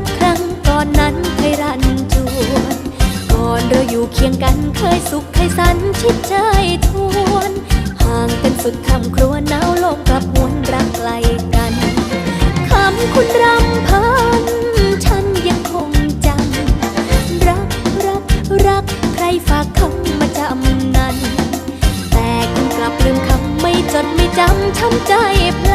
กครั้งก่อนนั้นเคยรันจวน ก่อนเราอยู่เคียงกันเคยสุขเคยสันชิดใจทวน ห่างกันสุดคำครัวหนาวลกกลับหวนรักไกลกันคำคุณรำพันฉันยังคงจำรักรักรักใครฝากคำมาจำนั้น แต่กลับลืมคำไม่จดไม่จำช้ำใจพล